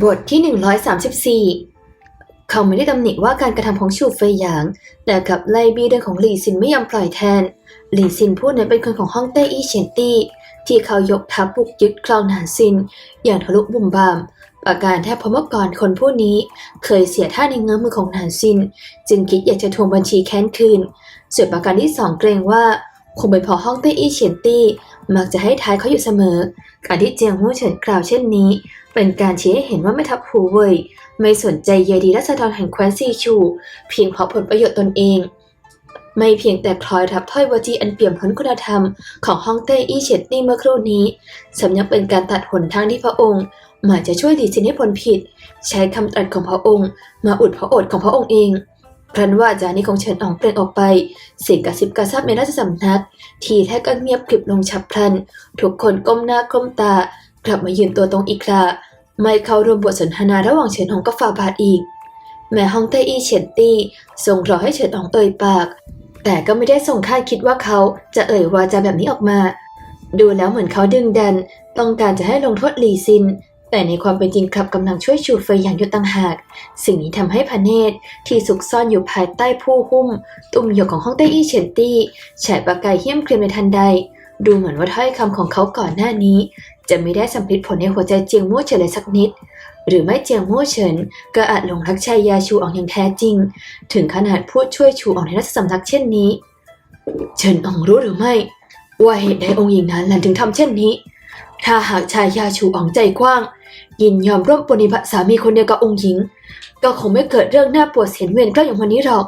บทที่ 134 เขาไม่ได้ตำหนิว่าการกระทำของชูเฟยหยาง แต่กับไล่บีเรื่องของหลี่ซินไม่ยอมปล่อยแทน หลี่ซินผู้นั้นเป็นคนของฮ่องเต้อี้เฉียนตี้ ที่เขายกทัพบุกยึดครองหนานซิน อย่างทะลุบุ่มบาม ประการแทบพเมื่อก่อนคนผู้นี้ เคยเสียท่าในเงื้อมือของหนานซิน จึงคิดอยากจะทวงบัญชีแค้นคืน ส่วนประการที่สองเกรงว่าคงเป็นเพราะฮ่องเต้อี้เฉียนตี้ มักจะให้ท้ายเขาอยู่เสมอ การที่เจียงฮู้เฉินกล่าวเช่นนี้ เป็นการชี้ให้เห็นว่าแม่ทัพหูเว่ยไม่สนใจใยดีรัษฎรแห่งแคว้นซีชูเพียงเพราะผลประโยชน์ตนเอง ไม่เพียงแต่พลอยรับถ้อยวจีอันเปี่ยมพ้นคุณธรรมของฮ่องเต้อี้เฉียนตี้เมื่อครู่นี้สำยังเป็นการตัดหนทางที่พระองค์หมายจะช่วยหลีซินให้พ้นผิด ใช้คำตรัสของพระองค์ มาอุดพระโอษฐ์ของพระองค์เองครั้นว่าจานี้ของเฉินอองเปล่งออกไป เสียงกระซิบกระซาบในราชสำนัก ทีแท้ก็เงียบกริบลงฉับพลัน ทุกคนก้มหน้าก้มตา กลับมายืนตัวตรงอีกคราไม่เข้าร่วมบทสนทนาระหว่างเฉินอองกับฟาบาทอีก แม้ฮองเต้อี้เฉียนตี้ทรงรอให้เฉินอองเอ่ยปาก แต่ก็ไม่ได้ทรงคาดคิดว่าเขาจะเอ่ยวาจาแบบนี้ออกมา ดูแล้วเหมือนเขาดึงดัน ต้องการจะให้ลงโทษหลีซิน แต่ในความเป็นจริงกลับกำลังช่วยชูเฟยอย่างยู่ต่างหาก สิ่งนี้ทำให้พระเนตรที่ซุกซ่อนอยู่ภายใต้ผู้หุ้ม ตุ่มหยกของฮ่องเต้อี้เฉียนตี้ฉายประกายเหี้ยมเกรียมในทันใด ดูเหมือนว่าถ้อยคำของเขาก่อนหน้านี้ จะไม่ได้สำลิดผลในหัวใจเจียงมู่เฉินเลยสักนิด หรือไม่เจียงมู่เฉินก็อาจหลงรักชายยาชูอองอย่างแท้จริง ถึงขนาดพูดช่วยชูอองในราชสำนักเช่นนี้ เฉินอองรู้หรือไม่ ว่าเหตุใดองค์หญิงนั้นหลันถึงทำเช่นนี้ ถ้าหากชายยาชูอองใจกว้าง ยินยอมร่วมปฏิบัติสามีคนเดียวกับองค์หญิง ก็คงไม่เกิดเรื่องน่าปวดเสียนเวียนกล้าอย่างวันนี้หรอก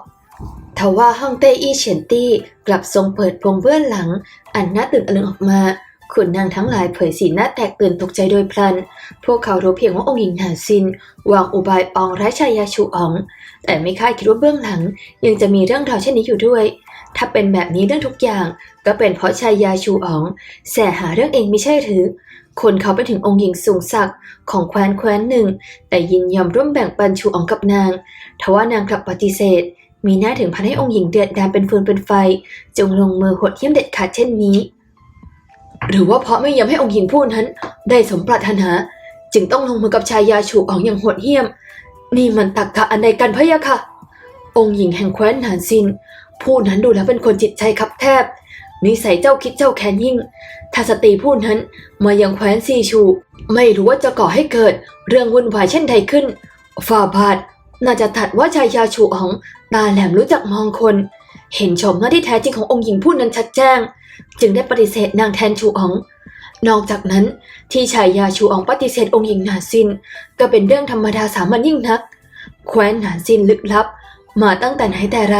ทว่าฮ่องเต้อี้เฉียนตี้กลับทรงเปิดโปงเบื้องหลัง อันน่าตื่นตะลึงออกมาขุนนางทั้งหลายเผยสีหน้าแตกตื่นตกใจโดยพลัน พวกเขารู้เพียงว่าองค์หญิงหนาซิน วางอุบายปองร้ายชายาชูออง แต่ไม่คาดคิดว่าเบื้องหลัง ยังจะมีเรื่องราวเช่นนี้อยู่ด้วย ถ้าเป็นแบบนี้เรื่องทุกอย่าง ก็เป็นเพราะชายาชูออง แสหาเรื่องเองไม่ใช่หรือ คนเขาเป็นถึงองค์หญิงสูงศักดิ์ของแคว้นแคว้นหนึ่ง แต่ยินยอมร่วมแบ่งปันชูอองกับนาง ทว่านางกลับปฏิเสธ มีหน้าถึงพันให้องค์หญิงเดือดดานเป็นฟืนเป็นไฟ จงลงมือโหดเหี้ยมเด็ดขาดเช่นนี้ หรือว่าเพราะไม่ยอมให้องค์หญิงผู้นั้น ได้สมปรารถนา จึงต้องลงมือกับชายยาชูอองอย่างโหดเหี้ยม นี่มันตักกะอันใดกันพะยะค่ะ องค์หญิงแห่งแคว้นหานซิน ผู้นั้นดูแล้วเป็นคนจิตใจคับแคบนิสัยเจ้าคิดเจ้าแค้นยิ่ง ถ้าสตรีผู้นั้นมายังแคว้นซีชู ไม่รู้ว่าจะก่อให้เกิดเรื่องวุ่นวายเช่นใดขึ้นฝ่าบาท น่าจะถัดว่าชายาชูอ๋องตาแหลมรู้จักมองคน เห็นชมหน้าที่แท้จริงขององค์หญิงผู้นั้นชัดแจ้ง จึงได้ปฏิเสธนางแทนชูอ๋อง นอกจากนั้น ที่ชายยาชูอ๋องปฏิเสธองค์หญิงหนาซิน ก็เป็นเรื่องธรรมดาสามัญยิ่งนัก แคว้นหนาซินลึกลับ มาตั้งแต่ไหนแต่ไร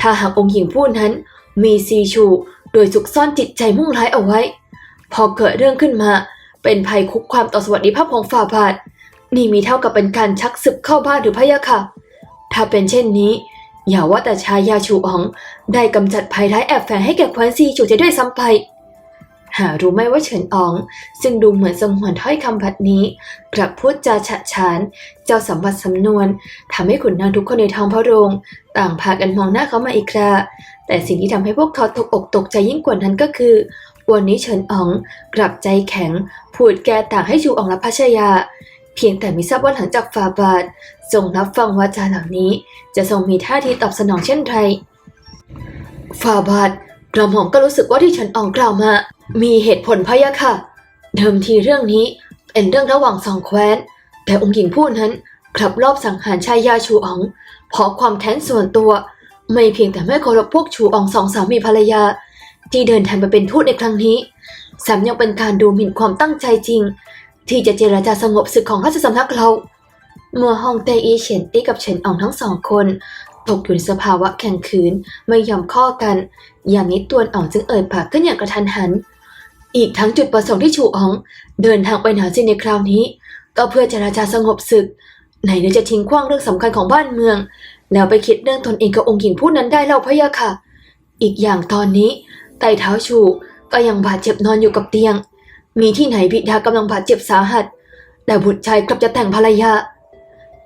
ถ้าหากองค์หญิงผู้นั้นมีซีชูโดยซุกซ่อนจิตใจมุ่งร้ายเอาไว้ พอเกิดเรื่องขึ้นมา เป็นภัยคุกความต่อสวัสดิภาพของฝ่าบาท นี่มีเท่ากับเป็นการชักศึกเข้าบ้านหรือพะยะค่ะ ถ้าเป็นเช่นนี้ อย่าว่าแต่ชายาชูอ๋องได้กำจัดภัยร้ายแอบแฝงให้แก่แคว้นซีจูจะด้วยซ้ำไป หารู้ไหมว่าเฉินอ๋อง ซึ่งดูเหมือนสงวนถ้อยคำบัดนี้ กลับพูดจาฉะฉาน เจ้าสัมบัติสำนวนทำให้ขุนนางทุกคนในท้องพระโรง ต่างพากันมองหน้าเขามาอีกคราแต่สิ่งที่ทำให้พวกเขาตกอกตกใจยิ่งกว่านั้นก็คือ วันนี้เฉินอ๋องกลับใจแข็ง พูดแก้ต่างให้ชูอ๋องและพัชยา เพียงแต่ไม่ทราบว่าหลังจากฟาบาททรงรับฟังวาจาเหล่านี้ จะทรงมีท่าทีตอบสนองเช่นไรฟาบาทกระหม่อมก็รู้สึกว่าที่ฉินอ๋องกล่าวมา มีเหตุผลพะยะค่ะ เดิมทีเรื่องนี้เป็นเรื่องระหว่างสองแคว้น แต่องค์หญิงผู้นั้นกลับลอบสังหารชายยาชูอองเพราะความแค้นส่วนตัว ไม่เพียงแต่ไม่เคารพพวกชูอองสองสามีภรรยา ที่เดินทางไปเป็นทูตในครั้งนี้แถมยังเป็นการดูหมิ่นความตั้งใจจริง ที่จะเจรจาสงบศึกของราชสำนักเรา เมื่อฮองเตอีเฉียนตี้กับเฉินอองทั้งสองคน ตกอยู่ในสภาวะแข่งขืนไม่ยอมข้อกัน ยามนี้ตวนอองจึงเอ่ยปากขึ้นอย่างกระทันหัน อีกทั้งจุดประสงค์ที่ชูอองเดินทางไปหนาจินในคราวนี้ ก็เพื่อเจรจาสงบศึกไหนเดี๋ยจะทิ้งขว้างเรื่องสำคัญของบ้านเมือง แล้วไปคิดเรื่องตนเองกับองค์หญิงผู้นั้นได้เล่าพะยะค่ะ อีกอย่างตอนนี้ไต่เท้าชูก็ยังบาดเจ็บนอนอยู่กับเตียง มีที่ไหนบิดากำลังบาดเจ็บสาหัส แต่บุตรชายกลับจะแต่งภรรยา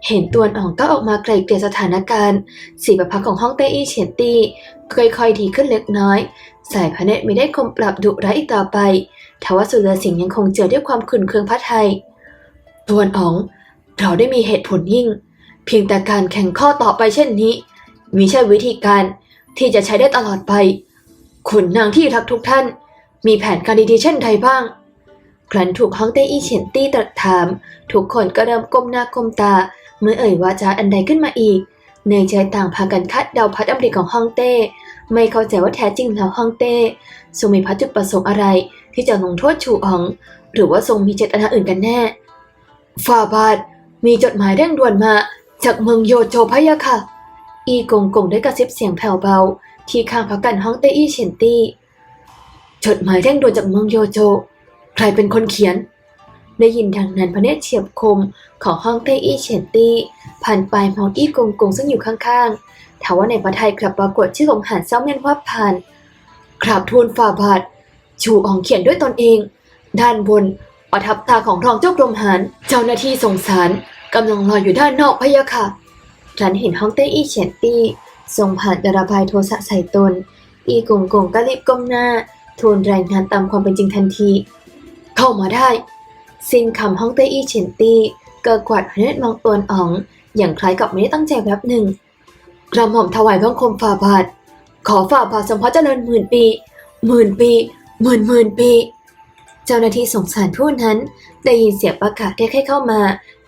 เห็นตัวนอ่องก็ออกมาไกลเกลี่ยสถานการณ์สีประพักของห้องเต้อี้เฉียนตี้ค่อยๆดีขึ้นเล็กน้อย สายพระเนตรไม่ได้คมปรับดุร้ายอีกต่อไปทว่าสุรสิงห์ยังคงเจือด้วยความขุ่นเคืองพระไทยตัวนอ่อง เราได้มีเหตุผลยิ่ง เพียงแต่การแข่งข้อต่อไปเช่นนี้มิใช่วิธีการที่จะใช้ได้ตลอดไป ขุนนางที่รักทุกท่าน มีแผนการดีๆเช่นใดบ้าง ครั้นถูกฮ่องเต้อี้เฉียนตี้ตรัสถาม ทุกคนก็เริ่มก้มหน้าก้มตา เมื่อเอ่ยวาจาอันใดขึ้นมาอีกในใจต่างพากันคาดเดาพัดอำริของฮ่องเต้ ไม่เข้าใจว่าแท้จริงแล้วฮ่องเต้ทรงมีพัดจุดประสงค์อะไร ที่จะลงโทษชูอ๋อง หรือว่าทรงมีเจตนาอื่นกันแน่ฝ่าบาทมีจดหมายเร่งด่วนมา จากเมืองโยโจพะยะค่ะ อีกงกงได้กระซิบเสียงแผ่วเบา ที่ข้างพักกันฮ่องเต้อี้เฉียนตี้จดหมายเร่งด่วนจากเมืองโยโจ ใครเป็นคนเขียน ได้ยินดังนั้นพระเนตรเฉียบคมของฮ่องเต้อี้เฉียนตี้ผ่านไปมองอี้กงกงซึ่งอยู่ข้างๆถามว่าในพระไทยกลับปรากฏชื่อของหานเซ้าเมียนว่าผ่านกราบทูลฝ่าบาทชูอองเขียนด้วยตนเอง ด้านบนประทับตาของรองเจ้ากรมหารเจ้าหน้าที่สงสารกำลังรอยอยู่ด้านนอกพะยะค่ะฉันเห็นฮ่องเต้อี้เฉียนตี้ทรงผ่านดาระบายโทสะใส่ตน อีกงกงก็รีบก้มหน้าทูลรายงานตามความเป็นจริงทันที เข้ามาได้สิ้นคำฮ่องเต้อี้เฉียนตี้ก็กวาดพระเนตรมองตวนอ๋อง อย่างคล้ายกับไม่ได้ตั้งใจแป๊บหนึ่งกระหม่อมถวายบังคมฝ่าบาท ขอฝ่าบาทสมพระเจริญหมื่นปีหมื่นปีหมื่นหมื่นปี เจ้าหน้าที่สงสารผู้นั้นได้ยินเสียงประกาศเรียกให้เข้ามา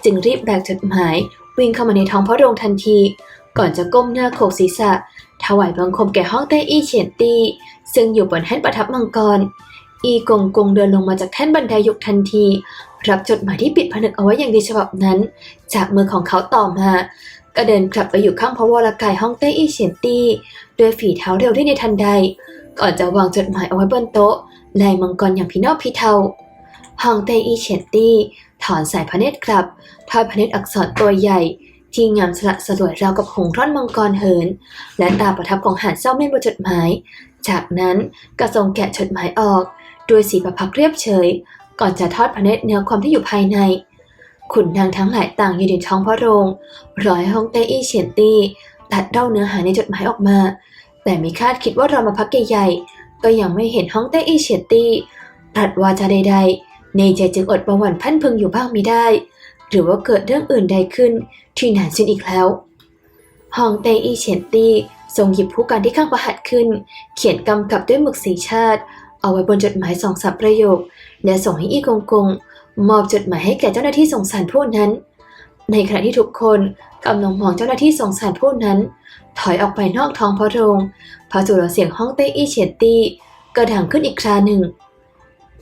จึงรีบแบกจดหมาย วิ่งเข้ามาในท้องพระโรงทันที ก่อนจะก้มหน้าโขกศีรษะ ถวายบังคมแก่ห้องเต้อี้เฉียนตี้ซึ่งอยู่บนแท่นประทับมังกร อีกงกงเดินลงมาจากแท่นบันไดยกทันทีรับจดหมายที่ปิดผนึกเอาไว้อย่างดีฉบับนั้น จากมือของเขาต่อมา ก็เดินกลับไปอยู่ข้างพระวรกายห้องเต้อี้เฉียนตี้ด้วยฝีเท้าเร็วได้ในทันใด ก่อนจะวางจดหมายเอาไว้บนโต๊ะลายมังกรอย่างพินอพิเทาห้องเต้อี้เฉียนตี้ถอนสายพระเนตรกลับทอดพระเนตรอักษรตัวใหญ่ที่งามสละสลวยราวกับหงร่อนมังกรเหิน และตาประทับของหานเศร้าเม่นบนจดหมาย จากนั้นก็ทรงแกะจดหมายออก ด้วยสีประพักเรียบเฉย ก่อนจะทอดพระเนตรเนื้อความที่อยู่ภายใน ขุนนางทั้งหลายต่างยืนในท้องพระโรงรอให้ฮ่องเต้อี้เฉียนตี้ตัดเล่าเนื้อหาในจดหมายออกมา แต่ไม่คาดคิดว่ารอมาพักใหญ่ๆก็ยังไม่เห็นฮ่องเต้อี้เฉียนตี้ตรัสวาจาใด ๆ ในใจจึงอดประหวั่นพันพึงอยู่บ้างมิได้ หรือว่าเกิดเรื่องอื่นใดขึ้นที่นานสิ้นอีกแล้วฮองเต้อี้เฉียนตี้ทรงหยิบผู้การที่ข้างประหัตขึ้น เขียนกำกับด้วยหมึกสีชาติ เอาไว้บนจดหมายสองสามประโยค และส่งให้อีกงกงมอบจดหมายให้แก่เจ้าหน้าที่ส่งสารผู้นั้น ในขณะที่ทุกคนกำลังมองเจ้าหน้าที่ส่งสารผู้นั้น ถอยออกไปนอกท้องพระโรงพระจุลเสียงห้องเต้อี้เฉียนตี้ก็ดังขึ้นอีกคราหนึ่ง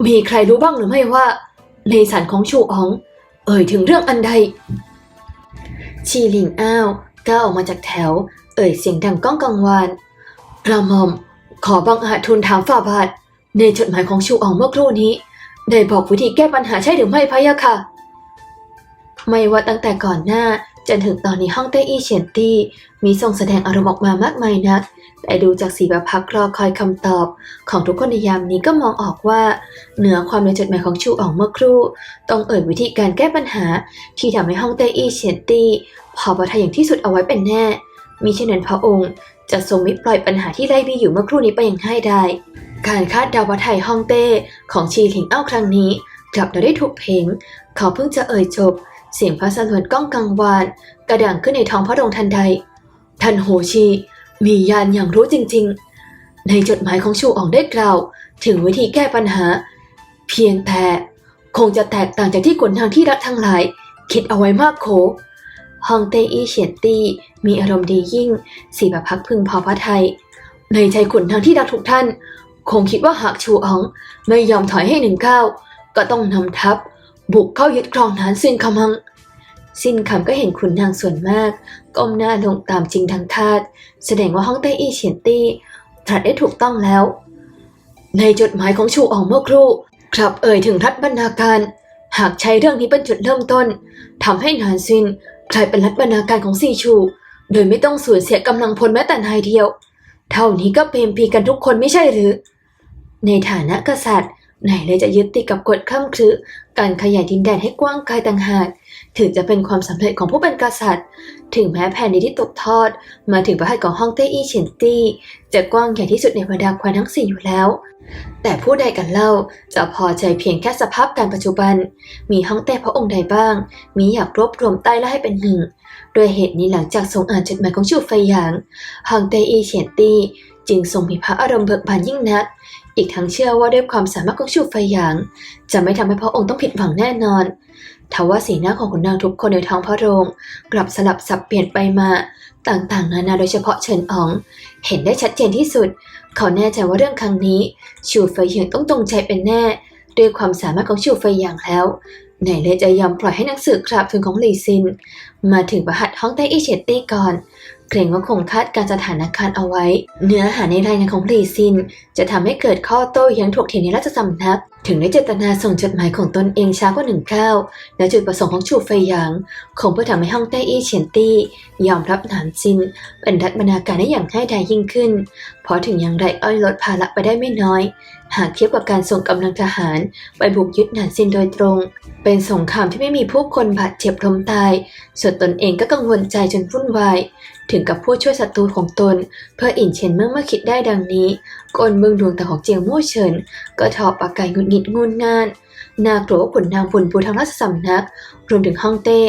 มีใครรู้บ้างหรือไม่ว่า ในสารของชูออง เอ่ยถึงเรื่องอันใด ชีหลิงอ้าวก้าวออกมาจากแถว เอ่ยเสียงดังก้องกังวานกระหม่อมขอบังอาจทูลถามฝ่าบาท ในจดหมายของชูอ๋องเมื่อครู่นี้ ได้บอกวิธีแก้ปัญหาใช่หรือไม่พะยะค่ะ ไม่ว่าตั้งแต่ก่อนหน้าจนถึงตอนนี้ห้องเต้อี้เฉียนตี้ มีส่งแสดงอารมณ์ออกมามากมายนัก แต่ดูจากสีแบบพักรอคอยคำตอบ ของทุกคนในยามนี้ก็มองออกว่า เหนือความในจดหมายของชูอ๋องเมื่อครู่ ต้องเอ่ยวิธีการแก้ปัญหา ที่ทำให้ห้องเต้อี้เฉียนตี้พอประทัยอย่างที่สุดเอาไว้เป็นแน่มิเช่นนั้นพระองค์ จะทรงมิปล่อยปัญหาที่ไล่บี้อยู่เมื่อครู่นี้ไปอย่างง่ายได้การคาดเดาว่าไทยฮ่องเต้ของชีหลิงเอ้าครั้งนี้ กลับได้ถูกเพลงเขาเพิ่งจะเอ่ยจบ เสียงพระสลวนก้องกังวาน กระด่างขึ้นในท้องพระโรงทันใด ท่านโหชี มียานอย่างรู้จริง ๆ ในจดหมายของชูอ่องได้กล่าว ถึงวิธีแก้ปัญหา เพียงแต่คงจะแตกต่างจากที่ขนทางที่รักทั้งหลาย คิดเอาไว้มากโข ฮองเต้อี้เฉียนตี้มีอารมณ์ดียิ่ง สีประพักพึงพอพระไทย ในใจขุนทางที่รักทุกท่าน คงคิดว่าหากชูอ๋อง ไม่ยอมถอยให้หนึ่งก้าวก็ต้องนำทัพ บุกเข้ายึดครองฐานซินคำมังสิ้นคำก็เห็นขุนนางส่วนมาก ก้มหน้าลงตามจริงทางทาสแสดงว่าห้องเต้อี้เฉียนตี้ตรัสได้ถูกต้องแล้ว ในจดหมายของชูอ๋องเมื่อครู่ครับเอ่ยถึงรัฐบรรณาการ หากใช้เรื่องนี้เป็นจุดเริ่มต้นทำให้นานซิน กลายเป็นรัฐบรรณาการของซีชู โดยไม่ต้องสูญเสียกำลังพลแม้แต่นายเดียว เท่านี้ก็เพมพีกันทุกคนไม่ใช่หรือ ในฐานะกษัตริย์ ไหนเลยจะยึดติดกับกฎข้ามคือการขยายดินแดนให้กว้างไกลต่างหาก ถึงจะเป็นความสำเร็จของผู้เป็นกษัตริย์ ถึงแม้แผ่นดินที่ตกทอด มาถึงประเทศของฮ่องเต้อี้เฉียนตี้ จะกว้างใหญ่ที่สุดในบรรดาแคว้นทั้งสี่อยู่แล้ว แต่ผู้ใดกันเล่าจะพอใจเพียงแค่สภาพการปัจจุบัน มีฮ่องเต้พระองค์ใดบ้าง มีอยากรวบรวมใต้และให้เป็นหนึ่งโดยเหตุนี้หลังจากทรงอ่านจดหมายของชูไฟหยางฮ่องเต้อี้เฉียนตี้จึงทรงมีพระอารมณ์เบิกบานยิ่งนัก อีกทั้งเชื่อว่าด้วยความสามารถของชูไฟหยาง จะไม่ทำให้พระองค์ต้องผิดหวังแน่นอนทว่าสีหน้าของขุนนางทุกคนในท้องพระโรง กลับสลับสับเปลี่ยนไปมา ต่างๆ นานาโดยเฉพาะเฉินอ๋อง เห็นได้ชัดเจนที่สุด เขาแน่ใจว่าเรื่องครั้งนี้ชูเฟเหียงต้องตรงใจเป็นแน่ ด้วยความสามารถของชูเฟหยางแล้วไหนเลยจะยอมปล่อยให้หนังสือกราบทูลของหลี่ซิน มาถึงประหัตห้องใต้อีเฉียนตี้ก่อน เกรงว่าคงคาดการสถานการณ์เอาไว้ เนื้อหาในรายงานของหลี่ซิน จะทำให้เกิดข้อโต้แย้งถกเถียงในราชสำนัก ถึงได้เจตนาส่งจดหมายของตนเองช้ากว่าหนึ่งก้าวและจุดประสงค์ของชูเฟยหยางคงเพื่อทำให้ฮ่องใต้อี้เฉียนตี้ยอมรับหนานซิน เป็นรัฐบรรณาการได้อย่างง่ายดายยิ่งขึ้น เพราะถึงอย่างไรอ้อยลดภาระไปได้ไม่น้อย หากเทียบกับการส่งกำลังทหาร ไปบุกยึดหนานซินโดยตรง เป็นสงครามที่ไม่มีผู้คนบาดเจ็บล้มตายส่วนตนเองก็กังวลใจจนวุ่นวาย ถึงกับผู้ช่วยศัตรูของตน เพื่ออินเฉินเมื่อเมื่อคิดได้ดังนี้กลเมืองดวงตาของเจียงมู่เฉิน ก็ถอบปากไก่หงุดหงิดงุนงานน่ากลัวว่าขุนนางฝุ่นปูทางราชสำนัก รวมถึงฮ่องเต้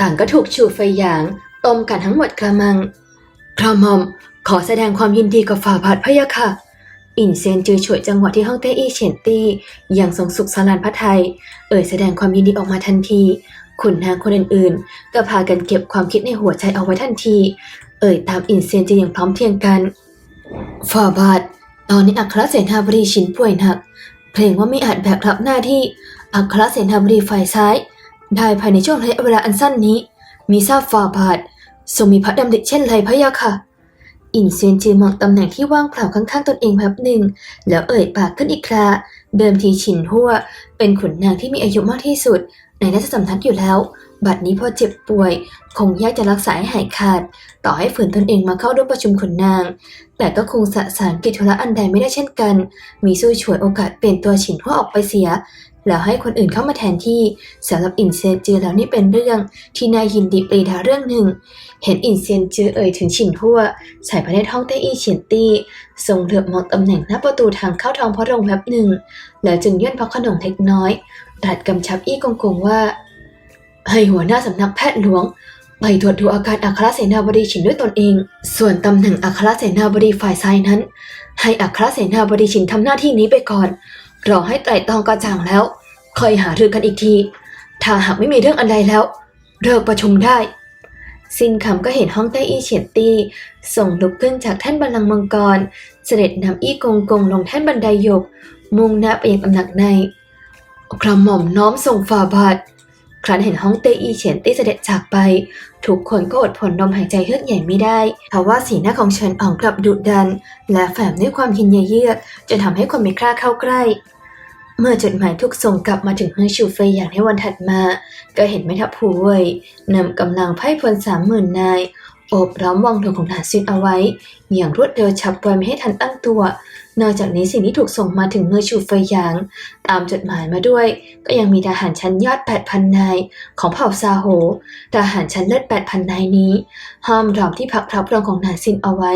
ต่างก็ถูกฉูดไฟหยางต้มกันทั้งหมดกระมังกระหม่อมขอแสดงความยินดีกับฝ่าบาทพะยะค่ะอินเซนจือฉวยจังหวะที่ฮ่องเต้อี้เฉียนตี้อย่างทรงสุขสลานพระไทย เอ่ยแสดงความยินดีออกมาทันที ขุนนางคนอื่นๆ ก็พากันเก็บความคิดในหัวใจเอาไว้ทันที เอ่ยตามอินเซนจือย่างพร้อมเพียงกันฝ่าบาท ตอนนี้อัครเสนาบดีชินป่วยหนัก เพลงว่าไม่อาจแบกรับหน้าที่อัครเสนาบดีฝ่ายซ้าย ได้ภายในช่วงระยะเวลาอันสั้นนี้ มีทราบฝ่าบาททรงมีพระดำริเช่นไรพะยะค่ะ อินเซียนจือมองตำแหน่งที่ว่างเปล่าข้างๆตนเองแป๊บหนึ่ง แล้วเอ่ยปากขึ้นอีกครา เดิมทีฉินหัวเป็นขุนนางที่มีอายุมากที่สุด ในราชสำนักอยู่แล้ว บัดนี้พอเจ็บป่วย คงยากจะรักษาให้หายขาด ต่อให้ฝืนตนเองมาเข้าร่วมประชุมขุนนาง แต่ก็คงสะสารกิจธุระอันใดไม่ได้เช่นกัน มีสู้ฉวยโอกาสเปลี่ยนตัวฉินหัวออกไปเสีย แล้วให้คนอื่นเข้ามาแทนที่สำหรับอินเซียนจือแล้วนี่เป็นเรื่องที่นายินดีปรีดาเรื่องหนึ่ง เห็นอินเซียนจือเอ่ยถึงฉินหัวสายพระเนตรห้องเต้อี้เฉียนตี้ทรงเหลือบมองตำแหน่งหน้าประตูทางเข้าท้องพระโรงแป๊บหนึ่ง แล้วจึงยื่นพระขนงเล็กน้อยตรัสกำชับอี้กงกงว่า ให้หัวหน้าสำนักแพทย์หลวงไปตรวจดูอาการอัครเสนาบดีฉินด้วยตนเอง ส่วนตำแหน่งอัครเสนาบดีฝ่ายซ้ายนั้น ให้อัครเสนาบดีฉินทำหน้าที่นี้ไปก่อน รอให้ไตรตองกระจ่างแล้ว ค่อยหารือกันอีกที ถ้าหากไม่มีเรื่องอะไรแล้ว เลิกประชุมได้ สิ้นคำก็เห็นห้องใต้อี้เฉียนตี้ส่งลุกขึ้นจากแท่นบัลลังก์มังกร เสด็จนำอี้กงกงลงแท่นบันไดหยก มุ่งหน้าไปยังตำหนักในกระหม่อมน้อมส่งฝ่าบาทครั้นเห็นห้องเตอีเฉียนตี้เสด็จจากไป ทุกคนก็อดผลลมหายใจเฮือกใหญ่ไม่ได้เพราะว่าสีหน้าของเฉินอ่องกลับดุดัน และแฝงด้วยความยินยเยือกจนทำให้คนไม่กล้าเข้าใกล้ เมื่อจดหมายถูกส่งกลับมาถึงเฮือชูเฟยอย่างในวันถัดมา ก็เห็นแม่ทัพผู้เว่ยนำกำลังไพ่พลสามหมื่นนายโอบล้อมวังหลวงของทหารซินเอาไว้ อย่างรวดเร็วฉับไวไม่ให้ทันตั้งตัว นอกจากนี้สิ่งที่ถูกส่งมาถึงเมืองชูเฟยหยาง ตามจดหมายมาด้วย ก็ยังมีทหารชั้นยอด 8,000 นาย ของเผ่าซาโหทหารชั้นเลิศ 8,000 นายนี้ ห้อมรอมที่พักรับรองของนานซินเอาไว้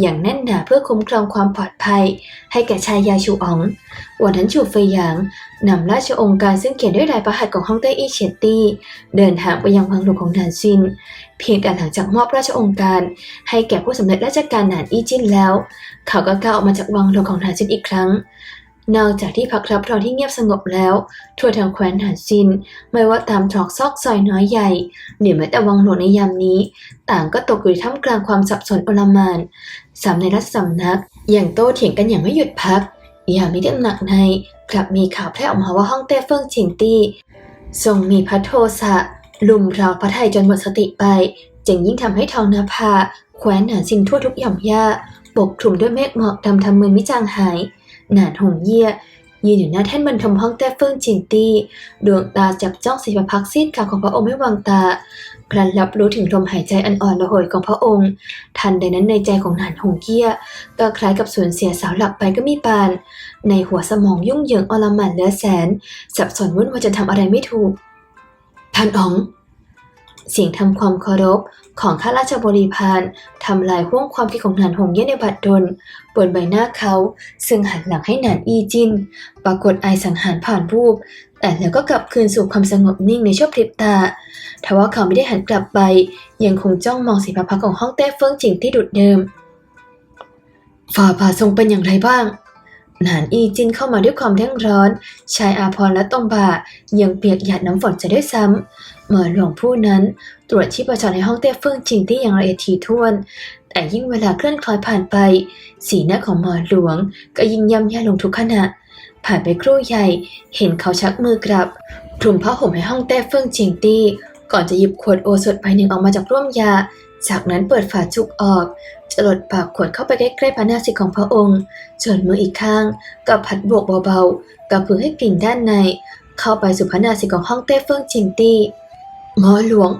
อย่างแน่นหนาเพื่อคุ้มครองความปลอดภัย ให้แก่ชายาชูอ๋อง วันนั้นชูเฟยหยาง นำราชองค์การซึ่งเขียนด้วยลายประหัตของฮ่องเต้อี้เฉียนตี้เดินทางไปยังวังหลวงของหนานซิน เพียงแต่หลังจากมอบราชองค์การ ให้แก่ผู้สำเร็จราชการหนานอี้จิ้นแล้ว เขาก็ก้าวออกมาจากวังหลวงของหนานซินอีกครั้ง นอกจากที่พักรับรองที่เงียบสงบแล้ว ทั่วทางแคว้นหานซิน ไม่ว่าตามตรอกซอกซอยน้อยใหญ่หรือแม้แต่วังหลวงในยามนี้ ต่างก็ตกอยู่ท่ามกลางความสับสนโอลมานสามในรัฐสำนักอย่างโต้เถียงกันอย่างไม่หยุดพัก อย่ามีเรื่องหนักในกลับมีข่าวแพร่ออกมาว่าห้องเต้เฟิงชิงตี้ทรงมีพระโทสะลุมเราพระไทยจนหมดสติไป จึงยิ่งทำให้ทองนาภาแคว้นหนานซินทั่วทุกหย่อมย่าปกคลุมด้วยเมฆหมอกดำทำมือมิจางหาย หนานหงเยี่ย ยืนอยู่หน้าแท่นบรรทมห้องแต้เฟิงจินตี้ดวงตาจับจ้องสีประพักซีดขาวของพระองค์ไม่วางตาพลันรับรู้ถึงลมหายใจอันอ่อนระหยของพระองค์ ทันใดนั้นในใจของหนานหงเกี้ย ก็คล้ายกับสูญเสียสาวหลักไปก็มีปาน ในหัวสมองยุ่งเหยิงอลหม่านเหลือแสน สับสนวุ่นวายจะทำอะไรไม่ถูก ท่านอ๋อง เสียงทำความเคารพ ของข้าราชบริพารทำลายห่วงความคิดของหนานหงเย่ในบัดดลบนใบหน้าเขา ซึ่งหันหลังให้หนานอีจิน ปรากฏไอสังหารผ่านรูป แต่แล้วก็กลับคืนสู่ความสงบนิ่งในชั่วพริบตาทว่าเขาไม่ได้หันกลับไป ยังคงจ้องมองสีพระพักของห้องแต้เฟิงจิงที่ดุดเดิมฝ่าบาททรงเป็นอย่างไรบ้างหนานอีจินเข้ามาด้วยความเร่งร้อน ชายอาพรและตงบ่ายังเปียกหยาดน้ำฝนจะด้วยซ้ำ เหมือนหลวงผู้นั้น ตรวจชีพจรในห้องเต้เฟิงจิงที่อย่างละเอียดถี่ถ้วน แต่ยิ่งเวลาเคลื่อนคล้อยผ่านไป สีหน้าของหมอหลวง ก็ยิ่งย่ำแย่ลงทุกขณะ ผ่านไปครู่ใหญ่ เห็นเขาชักมือกลับคลุมผ้าห่มให้ห้องเต้เฟิงจิงตี้ ก่อนจะหยิบขวดโอสถใบหนึ่งออกมาจากร่วมยา จากนั้นเปิดฝาจุกออกจะหลดปากขวดเข้าไปใกล้ๆพระนาสิกของพระองค์ส่วนมืออีกข้างก็พัดบวกเบาๆกับเพื่อให้กลิ่นด้านใน เข้าไปสู่พระนาสิกของห้องเต้เฟิงจิงตี้ หมอหลวง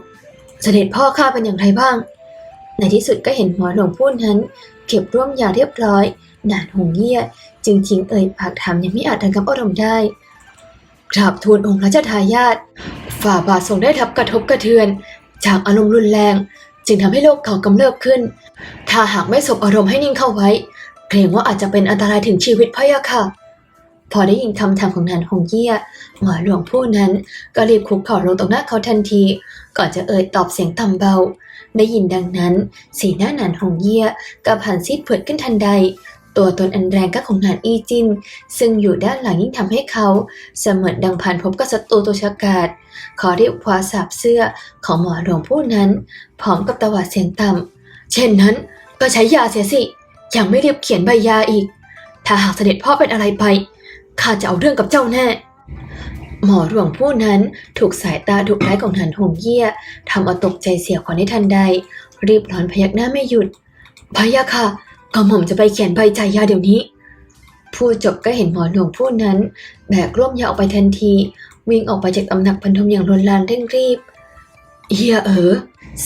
เสด็จพ่อข้าเป็นอย่างไรบ้าง ในที่สุดก็เห็นหมอหลวงผู้นั้น เก็บร่วมยาเรียบร้อยหนานหงเยี่ยจึงทิ้งเอ่ยปากถามยังไม่อาจระงับอารมณ์ได้กราบทูลองค์พระเจ้าทายาทฝ่าบาททรงได้ทับกระทบกระเทือน จากอารมณ์รุนแรง จึงทำให้โรคเก่ากำเริบขึ้น ถ้าหากไม่สบอารมณ์ให้นิ่งเข้าไว้ เกรงว่าอาจจะเป็นอันตรายถึงชีวิตพะยะค่ะ พอได้ยินคำถามของนานหงเยี่ยหมอหลวงผู้นั้นก็รีบคุกเข่าลงตรงหน้าเขาทันที ก่อนจะเอ่ยตอบเสียงต่ำเบา ได้ยินดังนั้น สีหน้านานหงเยี่ยก็ผ่านซีดเผือดขึ้นทันใด ตัวตนอันแรงก็ของนานอีจิน ซึ่งอยู่ด้านหลังยิ่งทำให้เขา เสมือนดังผ่านพบกับศัตรูตัวฉกาจขอรีบคว้าสาบเสื้อของหมอหลวงผู้นั้น พร้อมกับตวาดเสียงต่ำเช่นนั้นก็ใช้ยาเสียสิยังไม่รีบเขียนใบยาอีก ถ้าหากเสด็จพ่อเป็นอะไรไป ข้าจะเอาเรื่องกับเจ้าแน่ หมอหลวงผู้นั้นถูกสายตาดุร้ายของหนานหงเยี่ยทำเอาตกใจเสียขวัญในทันใด รีบร้อนพยักหน้าไม่หยุดพะยะค่ะกระหม่อมจะไปเขียนใบจ่ายยาเดี๋ยวนี้พูดจบก็เห็นหมอหลวงผู้นั้น แบกร่วมยาออกไปทันที วิ่งออกไปจากตำหนักบรรทมอย่างรนลานเร่งรีบเฮียเอ๋อ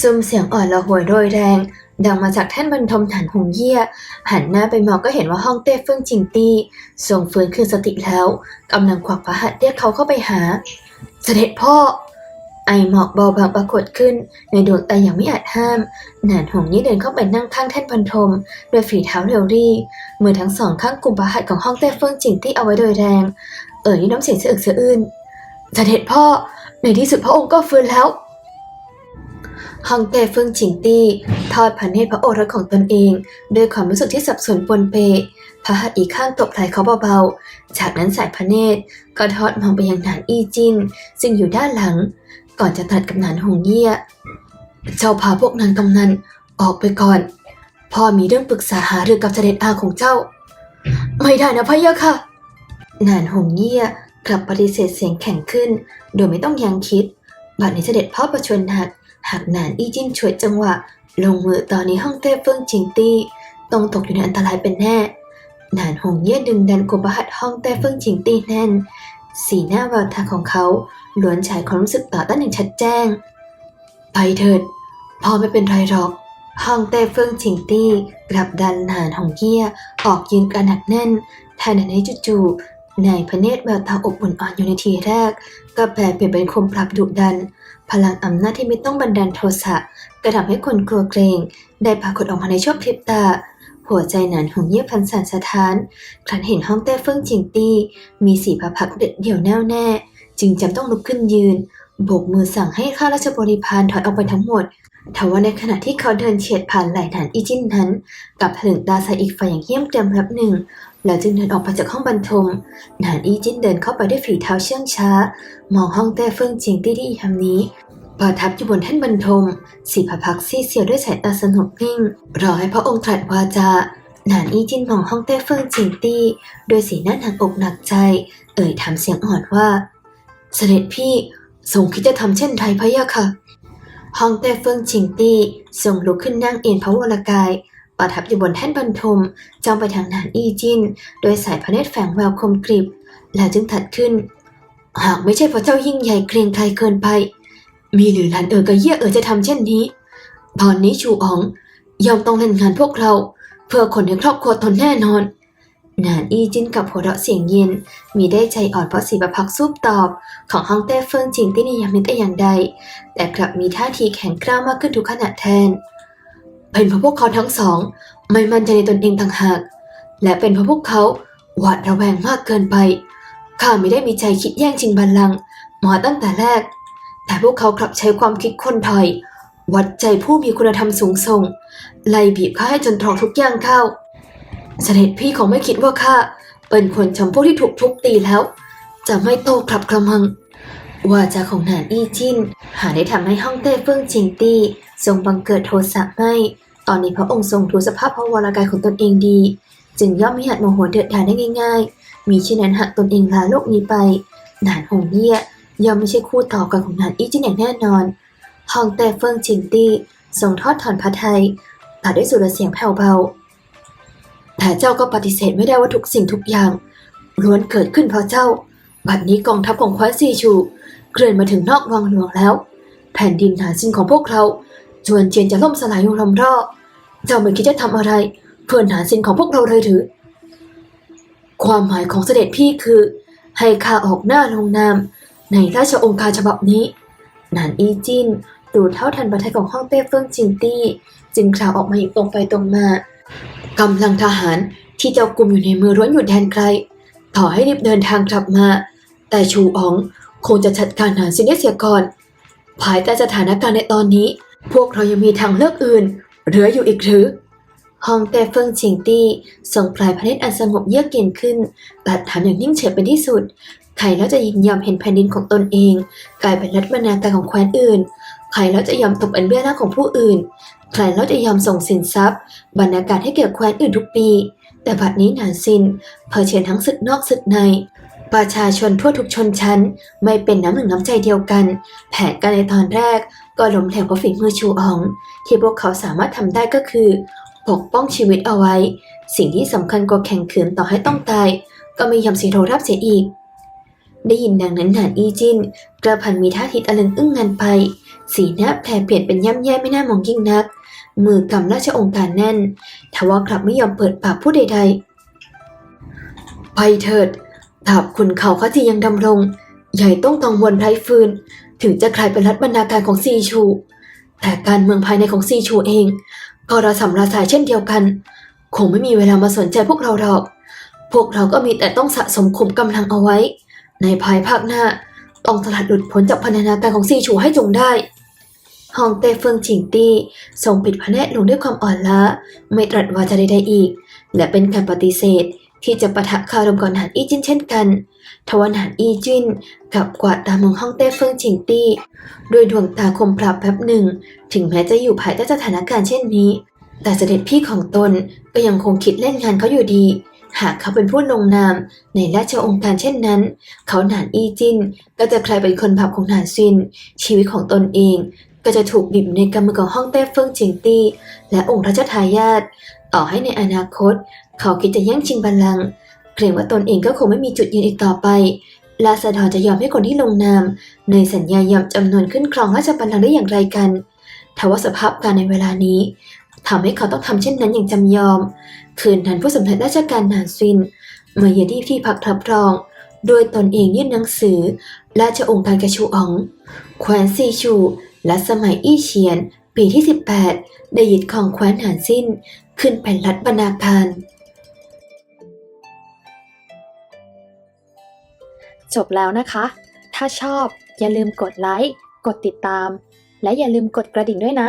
ซุ่มเสียงอ่อนละหวยโรยแรง ดังมาจากแท่นบรรทมฐานหงเยี่ย หันหน้าไปมองก็เห็นว่าห้องเต้เฟิ่งจิงตี้ทรงฟื้นคืนสติแล้วกำลังควักพระหัตถ์เรียกเขาเข้าไปหา เสด็จพ่อ ไอหมอกเบาบางปรากฏขึ้น ในดวงตาอย่างไม่อาจห้ามหนานหงนี่เดินเข้าไปนั่งข้างแท่นบรรทมด้วยฝีเท้าเรียวรี่มือทั้งสองข้างกุมพระหัตถ์ของห้องเต้เฟิ่งจิงตี้เอาไว้โดยแรง เอ่ยด้วยน้ำเสียงสะอึกสะอื้นเสด็จพ่อในที่สุดพระองค์ก็ฟื้นแล้ว ฮังเต้เฟิงจิงตี้ทอดพระเนตรพระโอรสของตนเอง ด้วยความรู้สึกที่สับสนปนเปพระหัตถ์อีกข้างตบไหล่เขาเบาๆ จากนั้นสายพระเนตรก็ทอดมองไปยังหนานอีจินซึ่งอยู่ด้านหลัง ก่อนจะตัดกับหนานหงเยี่ยเจ้าพาพวกนางกำนันออกไปก่อน พ่อมีเรื่องปรึกษาหารือกับเสด็จอาของเจ้า ไม่ได้นะพะยะค่ะหนานหงเยี่ยกลับปฏิเสธเสียงแข็งขึ้น โดยไม่ต้องยังคิด บัดนี้เสด็จพ่อประชวรหนัก หากหนานอี้จิ้นฉวยจังหวะ ลงมือตอนนี้ห้องเต้เฟิงจิงตี้ต้องตกอยู่ในอันตรายเป็นแน่ หนานหงเย่ดึงดันกุมประหัตถ์ห้องเต้เฟิงจิงตี้แน่น สีหน้าแววตาของเขาล้วนฉายความรู้สึกต่อต้านอย่างชัดแจ้ง ไปเถิดพ่อไม่เป็นไรหรอกห้องเต้เฟิงจิงตี้กลับดันหนานหงเย่ออกยืนกระหนักแน่นทันใดนั้จู่ๆนพระเนตรแววตาอบอุ่นอ่อนอยู่ในทีแรก ก็แปลเปลี่ยนเป็นคมปรับดุดัน พลังอำนาจที่ไม่ต้องบันดาลโทสะกระทำให้คนกลัวเกรง ได้ปรากฏออกมาในช่วงพริบตา หัวใจหนานหงเยี่ยพันสันสะท้าน ครั้นเห็นห้องเต้เฟิ่งจิงตี้ มีสีพระพักเด็ดเดี่ยวแน่วแน่ จึงจำต้องลุกขึ้นยืนโบกมือสั่งให้ข้าราชบริพารถอยออกไปทั้งหมดทว่าในขณะที่เขาเดินเฉียดผ่านไหล่หนานอีจินนั้นกับถลึงตาใสอีกฝ่ายอย่างเหี้ยมเกรียมแป๊บหนึ่ง แล้วจึงเดินออกไปจากห้องบรรทมหนานอีจินเดินเข้าไปด้วยฝีเท้าเชื่องช้า มองห้องเต้เฟิ่งจิงตี้ที่ทำนี้ ประทับอยู่บนแท่นบรรทมสีพระพักซีเซียวด้วยสายตาสนุกนิ่ง รอให้พระองค์ตรัสวาจา หนานอีจินมองห้องเต้เฟิงจิงตี้ด้วยสีหน้าหนักอกหนักใจ เอ่ยถามเสียงอ่อนว่า เสด็จพี่ทรงคิดจะทำเช่นไรพะยะค่ะห้องเต้เฟิงจิงตี้ทรงลุกขึ้นนั่งเอ็นพระวรกาย ประทับอยู่บนแท่นบรรทมจ้องไปทางหนานอีจินโดยสายพระเนตรแฝงแววคมกริบ แล้วจึงถัดขึ้น หากไม่ใช่เพราะเจ้ายิ่งใหญ่เกรียงไกรเกินไป มีหรือหลานเอ๋อกับเย่เอ๋อจะทำเช่นนี้ ตอนนี้ชูอ๋องยอมต้องเล่นงานพวกเรา เพื่อคนในครอบครัวตนแน่นอน นานอีจินกับหัวเราะเสียงเย็น มีได้ใจอ่อนเพราะสีประพักซุบตอบ ของฮ่องเต้เฟิงจิงที่นิยามมิแต่อย่างใด แต่กลับมีท่าทีแข็งกร้าวมากขึ้นทุกขณะแทน เป็นเพราะพวกเขาทั้งสอง ไม่มั่นใจในตนเองต่างหาก และเป็นเพราะพวกเขาหวาดระแวงมากเกินไปข้าไม่ได้มีใจคิดแย่งชิงบัลลังก์มาตั้งแต่แรก แต่พวกเขากลับใช้ความคิดคนถอยวัดใจผู้มีคุณธรรมสูงส่ง ไล่บีบข้าให้จนตรอกทุกอย่างเข้า เสด็จพี่คงไม่คิดว่าข้าเป็นคนจำพวกที่ถูกทุบตีแล้ว จะไม่โตกลับกระมังวาจาของหนานอี้จินหาได้ทำให้ฮ่องเต้เฟิ่งจิงตี้ทรงบังเกิดโทสะไม่ ตอนนี้พระองค์ทรงรู้สภาพพระวรากายของตนเองดี จึงย่อมไม่อาจโมโหเดือดดาลได้ง่าย ๆ มีเช่นนั้นหากตนเองลาโลกนี้ไป หนานหงเยี่ย ย่อมไม่ใช่คู่ต่อกันของนานอี้จินอย่างแน่นอน ฮองเต้เฟิงจิงตี้ทรงทอดถอนพระทัยตัดด้วยสุรเสียงแผ่วเบา แต่เจ้าก็ปฏิเสธไม่ได้ว่าทุกสิ่งทุกอย่างล้วนเกิดขึ้นเพราะเจ้า บัดนี้กองทัพของคว้นซีชูเคลื่อนมาถึงนอกวังหลวงแล้ว แผ่นดินฐานสินของพวกเราจวนเจียนจะล่มสลายอยู่ลำรอบเจ้าไม่คิดจะทำอะไร เพื่อฐานสินของพวกเราเลยหรือ ความหมายของเสด็จพี่คือ ให้ข้าออกหน้าลงนาม ในราชองค์การฉบับนี้ หนานอีจินดูเท่าทันประทัยของฮ่องเต้เฟิงจิงตี้ จึงกล่าวออกมาอย่างตรงไปตรงมากำลังทหารที่เจ้ากลุ่มอยู่ในมือร้วนอยู่แดนไกลต่อให้รีบเดินทางกลับมา แต่ชูอ๋องคงจะจัดการหาซินเนเสียก่อน ภายใต้สถานการณ์ในตอนนี้ พวกเรายังมีทางเลือกอื่นเหลืออยู่อีกหรือฮองแต่เฟิงจิงตี้ส่งปลายพระเนตรอันสงบเยือกเย็นขึ้นตัดถามอย่างนิ่งเฉยเป็นที่สุด ใครแล้วจะยินยอมเห็นแผ่นดินของตนเอง กลายเป็นรัฐบรรณาการของแคว้นอื่น ใครแล้วจะยอมตกเป็นเบี้ยล่างของผู้อื่น ใครแล้วจะยอมส่งสินทรัพย์ บรรณาการให้แก่แคว้นอื่นทุกปี แต่บัดนี้หนานซินเผชิญทั้งศึกนอกศึกใน ประชาชนทั่วทุกชนชั้น ไม่เป็นน้ำหนึ่งน้ำใจเดียวกัน แผนการในตอนแรกก็ล้มเหลวเพราะฝีมือชูออง ที่พวกเขาสามารถทำได้ก็คือปกป้องชีวิตเอาไว้ สิ่งที่สำคัญกว่าแข่งขืนต่อให้ต้องตาย ก็ไม่ยอมเสียโทรับเสียอีก ได้ยินดังนั้นหนานอีจินกระพันมีท่าทีตะลึงอึ้งงันไป สีหน้าแผลเปลี่ยนเป็นย่ำแย่ไม่น่ามองยิ่งนัก มือกำราชองค์การแน่น ทว่ากลับไม่ยอมเปิดปากพูดใดๆ ไปเถิดดาบคุณเขาเขาที่ยังดำรง ใหญ่ต้องกังวลไร้ฟืน ถึงจะกลายเป็นรัฐบรรณาการของซีชู แต่การเมืองภายในของซีชูเอง ก็ระสำระสายเช่นเดียวกัน คงไม่มีเวลามาสนใจพวกเราหรอก พวกเราก็มีแต่ต้องสะสมขุมกำลังเอาไว้ ในภายภาคหน้า ต้องสลัดหลุดพ้นจากพันธนาการของซีชูให้จงได้ฮองเต้เฟิงฉิงตี้ทรงปิดพระเนตรลงด้วยความอ่อนล้า ไม่ตรัสวาจาใดๆอีก และเป็นการปฏิเสธที่จะปะทะคารมกับหนานอี้จินเช่นกัน ทว่าหนานอี้จินกลับกวาดตามองฮ่องเต้เฟิงฉิงตี้ด้วยดวงตาคมปราบแป๊บหนึ่ง ถึงแม้จะอยู่ภายใต้สถานการณ์เช่นนี้ แต่เสด็จพี่ของตนก็ยังคงคิดเล่นงานเขาอยู่ดี หากเขาเป็นผู้ลงนามในราชองค์การเช่นนั้น เขาหนานอี้จินก็จะกลายเป็นคนผับของหนานซิน ชีวิตของตนเอง ก็จะถูกบีบในกำมือของฮ่องเต้เฟิงจิงตี้ และองค์รัชทายาทต่อให้ในอนาคต เขาคิดจะแย่งชิงบัลลังก์เกรงว่าตนเองก็คงไม่มีจุดยืนอีกต่อไปลาซาดอนจะยอมให้คนที่ลงนาม ในสัญญายอมจำนวนขึ้นครองราชบัลลังก์ได้อย่างไรกันทว่าสภาพการในเวลานี้ ทำให้เขาต้องทำเช่นนั้นอย่างจำยอม คืนนั้นผู้สำเร็จราชการนานซินมาเยือนที่ที่พักรับรอง โดยตนเองยื่นหนังสือ ราชองค์การกระชูอ๋องแคว้นซีชู และสมัยอี้เฉียน ปีที่ 18 ได้ยึดครองแคว้นหานซินขึ้นเป็นรัฐบรรณาการจบแล้วนะคะ ถ้าชอบอย่าลืมกดไลค์ กดติดตาม และอย่าลืมกดกระดิ่งด้วยนะ